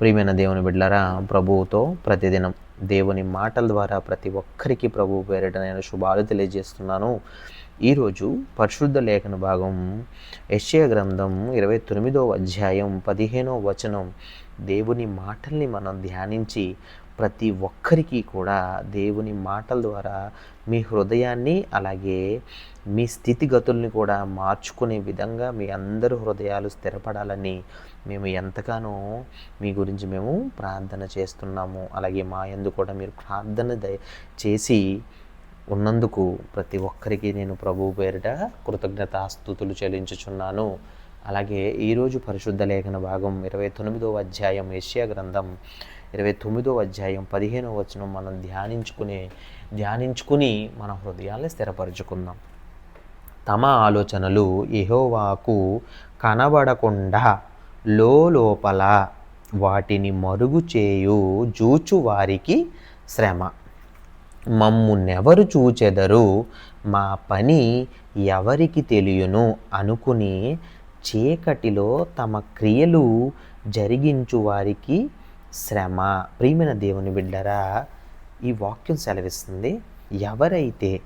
ప్రియమైన దేవుని బిడ్డలారా ప్రభువుతో ప్రతిదినం దేవుని మాటల ద్వారా ప్రతి ఒక్కరికి ప్రభు పేరిట నేను శుభాలు తెలియజేస్తున్నాను. ఈరోజు పరిశుద్ధ లేఖన భాగం యశ్య గ్రంథం ఇరవై తొమ్మిదో అధ్యాయం పదిహేనో వచనం. దేవుని మాటల్ని మనం ధ్యానించి ప్రతి ఒక్కరికి కూడా దేవుని మాటల ద్వారా మీ హృదయాన్ని అలాగే మీ స్థితిగతుల్ని కూడా మార్చుకునే విధంగా మీ అందరి హృదయాలు స్థిరపడాలని మేము ఎంతగానో మీ గురించి మేము ప్రార్థన చేస్తున్నాము. అలాగే మా యందు కూడా మీరు ప్రార్థన దయ చేసి ఉన్నందుకు ప్రతి ఒక్కరికి నేను ప్రభు పేరిట కృతజ్ఞతాస్థుతులు చెల్లించుచున్నాను. అలాగే ఈరోజు పరిశుద్ధ లేఖన భాగం ఇరవై తొమ్మిదో అధ్యాయం ఏషియా గ్రంథం ఇరవై తొమ్మిదో అధ్యాయం పదిహేనో వచనం మనం ధ్యానించుకునే ధ్యానించుకుని మన హృదయాల్ని స్థిరపరచుకుందాం. తమ ఆలోచనలు ఎహోవాకు కనబడకుండా లోపల వాటిని మరుగు చేయు జూచు వారికి శ్రమ మమ్మునెవరు చూచెదరు మా పని ఎవరికి తెలియను అనుకుని చీకటిలో తమ క్రియలు జరిగించు వారికి శ్రమ. ప్రియమైన దేవుని బిడ్డరా ఈ వాక్యం సెలవిస్తుంది ఎవరైతే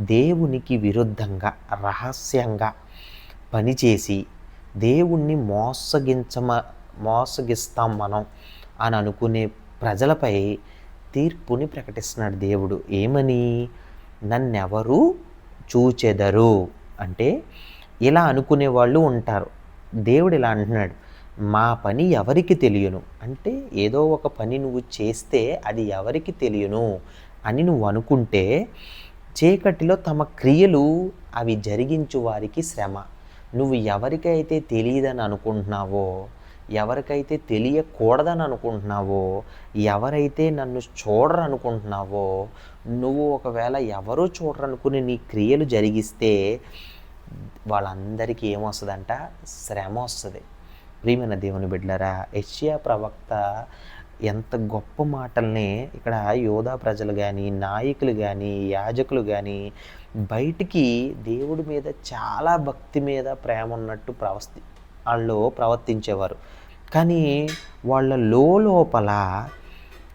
దేవునికి విరుద్ధంగా రహస్యంగా పనిచేసి దేవుణ్ణి మోసగించమ మోసగిస్తాం మనం అని అనుకునే ప్రజలపై తీర్పుని ప్రకటిస్తున్నాడు దేవుడు. ఏమని? నన్నెవరు చూచెదరు. అంటే ఇలా అనుకునే వాళ్ళు ఉంటారు. దేవుడు ఇలా అంటున్నాడు. మా పని ఎవరికి తెలియను? అంటే ఏదో ఒక పని నువ్వు చేస్తే అది ఎవరికి తెలియను? అని నువ్వు అనుకుంటే చీకటిలో తమ క్రియలు అవి జరిగించు వారికి శ్రమ. నువ్వు ఎవరికైతే తెలియదని అనుకుంటున్నావో ఎవరికైతే తెలియకూడదని అనుకుంటున్నావో ఎవరైతే నన్ను చూడరు అనుకుంటున్నావో నువ్వు ఒకవేళ ఎవరూ చూడరనుకుని నీ క్రియలు జరిగిస్తే వాళ్ళందరికీ ఏమొస్తుందంట? శ్రమ వస్తుంది. ప్రియమైన దేవుని బిడ్డలారా యెషయా ప్రవక్త ఎంత గొప్ప మాటల్ని ఇక్కడ యోధా ప్రజలు కానీ నాయకులు కానీ యాజకులు కానీ బయటికి దేవుడి మీద చాలా భక్తి మీద ప్రేమ ఉన్నట్టు ప్రవర్తి వాళ్ళు ప్రవర్తించేవారు. కానీ వాళ్ళ లోపల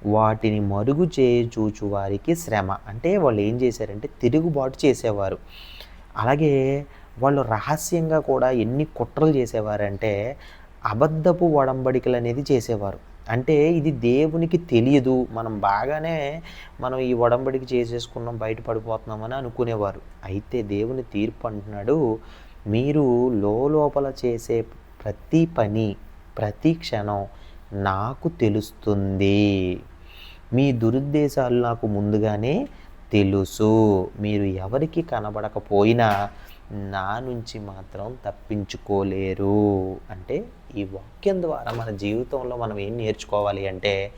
వాటిని మరుగు చేయచూచు వారికి శ్రమ. అంటే వాళ్ళు ఏం చేశారంటే తిరుగుబాటు చేసేవారు. అలాగే వాళ్ళు రహస్యంగా కూడా ఎన్ని కుట్రలు చేసేవారంటే అబద్ధపు ఒడంబడికలు అనేది చేసేవారు. అంటే ఇది దేవునికి తెలియదు మనం బాగానే మనం ఈ ఒడంబడికి చేసేసుకున్నాం బయటపడిపోతున్నామని అనుకునేవారు. అయితే దేవుని తీర్పు అంటున్నాడు మీరు లోపల చేసే ప్రతి పని ప్రతి క్షణం నాకు తెలుస్తుంది. మీ దురుద్దేశాలు నాకు ముందుగానే తెలుసు. మీరు ఎవరికి కనబడకపోయినా నా నుంచి మాత్రం తప్పించుకోలేరు. అంటే ఈ వాక్యం ద్వారా మన జీవితంలో మనం ఏం నేర్చుకోవాలి అంటే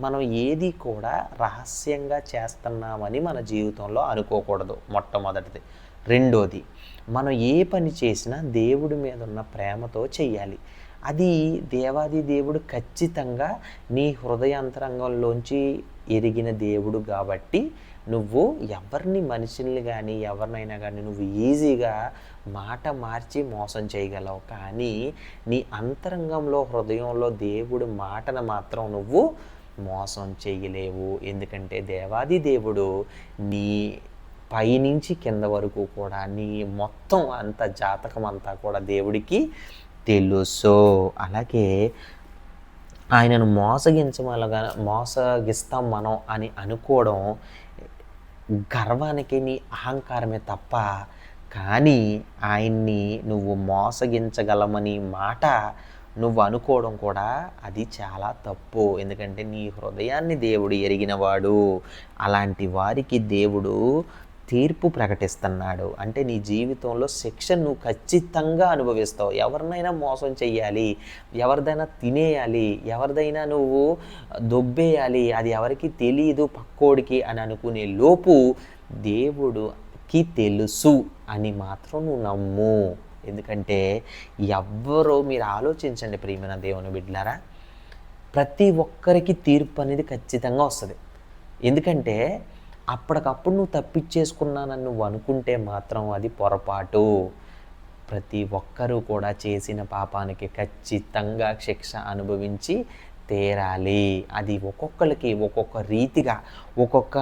మనం ఏది కూడా రహస్యంగా చేస్తున్నామని మన జీవితంలో అనుకోకూడదు మొట్టమొదటిది. రెండోది మనం ఏ పని చేసినా దేవుడి మీద ఉన్న ప్రేమతో చెయ్యాలి. అది దేవాది దేవుడు ఖచ్చితంగా నీ హృదయాంతరంగంలోంచి ఎరిగిన దేవుడు కాబట్టి నువ్వు ఎవరిని మనుషుల్ని కానీ ఎవరినైనా కానీ నువ్వు ఈజీగా మాట మార్చి మోసం చేయగలవు. కానీ నీ అంతరంగంలో హృదయంలో దేవుడు మాటను మాత్రం నువ్వు మోసం చేయలేవు. ఎందుకంటే దేవాది దేవుడు నీ పైనుంచి కింద వరకు కూడా నీ మొత్తం అంత జాతకం అంతా కూడా దేవుడికి తెలుసు. అలాగే ఆయనను మోసగించమలగా మోసగిస్తాం మనం అని అనుకోవడం గర్వానికి నీ అహంకారమే తప్ప కానీ ఆయన్ని నువ్వు మోసగించగలమని మాట నువ్వు అనుకోవడం కూడా అది చాలా తప్పు. ఎందుకంటే నీ హృదయాన్ని దేవుడు ఎరిగినవాడు. అలాంటి వారికి దేవుడు తీర్పు ప్రకటిస్తున్నాడు. అంటే నీ జీవితంలో శిక్ష నువ్వు ఖచ్చితంగా అనుభవిస్తావు. ఎవరినైనా మోసం చేయాలి ఎవరిదైనా తినేయాలి. ఎవరిదైనా నువ్వు దొబ్బేయాలి. అది ఎవరికి తెలియదు పక్కోడికి అని అనుకునే లోపు దేవుడుకి తెలుసు అని మాత్రం నువ్వు నమ్ము. ఎందుకంటే ఎవ్వరో మీరు ఆలోచించండి ప్రియమైన దేవుని బిడ్డలారా. ప్రతి ఒక్కరికి తీర్పు అనేది ఖచ్చితంగా వస్తుంది. ఎందుకంటే అప్పటికప్పుడు నువ్వు తప్పించేసుకున్నానని నువ్వు అనుకుంటే మాత్రం అది పొరపాటు. ప్రతి ఒక్కరూ కూడా చేసిన పాపానికి ఖచ్చితంగా శిక్ష అనుభవించి తీరాలి. అది ఒక్కొక్కరికి ఒక్కొక్క రీతిగా ఒక్కొక్క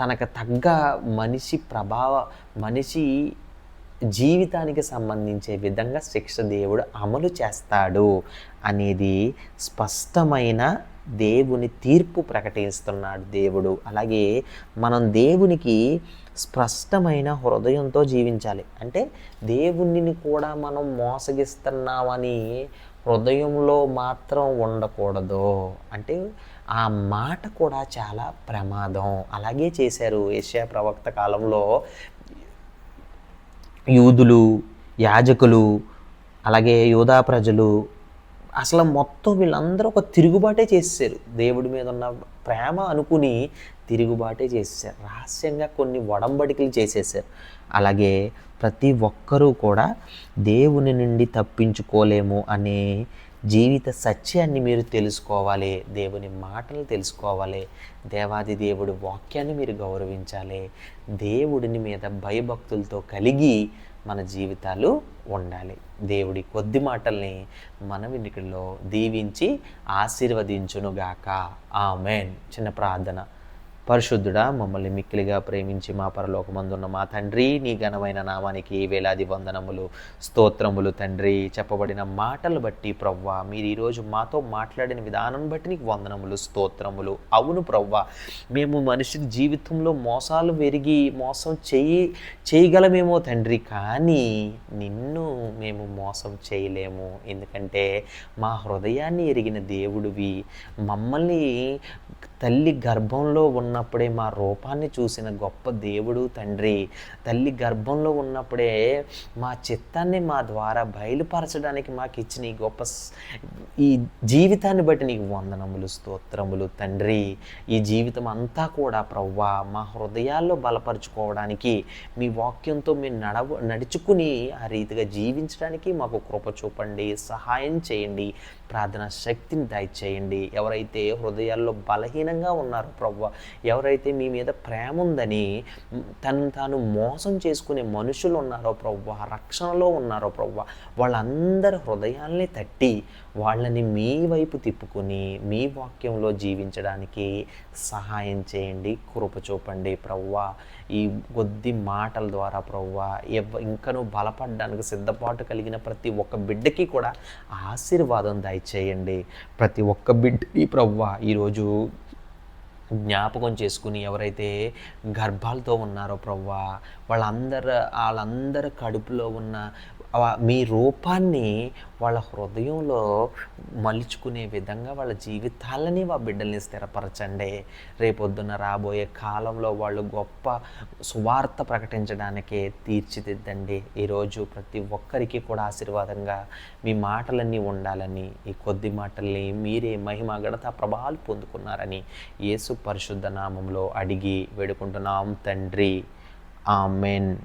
తనకు తగ్గ మనిషి ప్రభావ మనిషి జీవితానికి సంబంధించే విధంగా శిక్ష దేవుడు అమలు చేస్తాడు. అనేది స్పష్టమైన దేవుని తీర్పు ప్రకటిస్తున్నాడు దేవుడు. అలాగే మనం దేవునికి స్పష్టమైన హృదయంతో జీవించాలి. అంటే దేవుణ్ణిని కూడా మనం మోసగిస్తున్నామని హృదయంలో మాత్రం ఉండకూడదు. అంటే ఆ మాట కూడా చాలా ప్రమాదం. అలాగే చేశారు ఏషియా ప్రవక్త కాలంలో. యూదులు యాజకులు అలాగే యూదా ప్రజలు అసలు మొత్తం వీళ్ళందరూ ఒక తిరుగుబాటే చేశారు దేవుడి మీద ఉన్న ప్రేమ అనుకుని తిరుగుబాటే చేసేసారు రహస్యంగా కొన్ని వడంబడికలు చేసేసారు అలాగే ప్రతి ఒక్కరూ కూడా దేవుని నుండి తప్పించుకోలేము అనే జీవిత సత్యాన్ని మీరు తెలుసుకోవాలి దేవుని మాటలు తెలుసుకోవాలి దేవాది దేవుడి వాక్యాన్ని మీరు గౌరవించాలి దేవుడిని మీద భయభక్తులతో కలిగి మన జీవితాలు ఉండాలి. దేవుడి కొద్ది మాటల్ని మన వినికిడిలో దీవించి ఆశీర్వదించునుగాక. ఆమెన్. చిన్న ప్రార్థన. పరిశుద్ధుడా మమ్మల్ని మిక్కిలిగా ప్రేమించి మా పరలోకమందున్న మా తండ్రి నీ ఘనమైన నామానికి వేలాది వందనములు స్తోత్రములు తండ్రి. చెప్పబడిన మాటలు బట్టి ప్రవ్వా మీరు ఈరోజు మాతో మాట్లాడిన విధానం బట్టి నీకు వందనములు స్తోత్రములు. అవును ప్రవ్వా మేము మనిషి జీవితంలో మోసాలు పెరిగి మోసం చేయి చేయగలమేమో తండ్రి కానీ నిన్ను మేము మోసం చేయలేము. ఎందుకంటే మా హృదయాన్ని ఎరిగిన దేవుడివి మమ్మల్ని తల్లి గర్భంలో ఉన్న ఉన్నప్పుడే మా రూపాన్ని చూసిన గొప్ప దేవుడు తండ్రి తల్లి గర్భంలో ఉన్నప్పుడే మా చిత్తాన్ని మా ద్వారా బయలుపరచడానికి మాకు ఇచ్చిన ఈ గొప్ప ఈ జీవితాన్ని బట్టి నీకు వందనములు స్తోత్రములు తండ్రి. ఈ జీవితం అంతా కూడా ప్రవ్వా మా హృదయాల్లో బలపరుచుకోవడానికి మీ వాక్యంతో మేము నడవ నడుచుకుని ఆ రీతిగా జీవించడానికి మాకు కృప చూపండి సహాయం చేయండి. ప్రార్థన శక్తిని దయచేయండి. ఎవరైతే హృదయాల్లో బలహీనంగా ఉన్నారో ప్రభు ఎవరైతే మీ మీద ప్రేమ ఉందని తను తాను మోసం చేసుకునే మనుషులు ఉన్నారో ప్రభు రక్షణలో ఉన్నారో ప్రభు వాళ్ళందరి హృదయాల్ని తట్టి వాళ్ళని మీ వైపు తిప్పుకుని మీ వాక్యంలో జీవించడానికి సహాయం చేయండి కృప చూపండి ప్రవ్వా. ఈ కొద్ది మాటల ద్వారా ప్రవ్వా ఎవ ఇంకనూ బలపడడానికి సిద్ధపాటు కలిగిన ప్రతి ఒక్క బిడ్డకి కూడా ఆశీర్వాదం దయచేయండి. ప్రతి ఒక్క బిడ్డకి ప్రవ్వా ఈరోజు జ్ఞాపకం చేసుకుని ఎవరైతే గర్భాలతో ఉన్నారో ప్రవ్వా వాళ్ళందరు వాళ్ళందరి కడుపులో ఉన్న మీ రూపాన్ని వాళ్ళ హృదయంలో మలుచుకునే విధంగా వాళ్ళ జీవితాలని వా బిడ్డల్ని స్థిరపరచండి. రేపొద్దున రాబోయే కాలంలో వాళ్ళు గొప్ప సువార్త ప్రకటించడానికే తీర్చిదిద్దండి. ఈరోజు ప్రతి ఒక్కరికి కూడా ఆశీర్వాదంగా మీ మాటలన్నీ ఉండాలని ఈ కొద్ది మాటల్ని మీరే మహిమ గడత ప్రభావాలు పొందుకున్నారని యేసు పరిశుద్ధ నామంలో అడిగి వేడుకుంటున్నాం తండ్రి. ఆమెన్.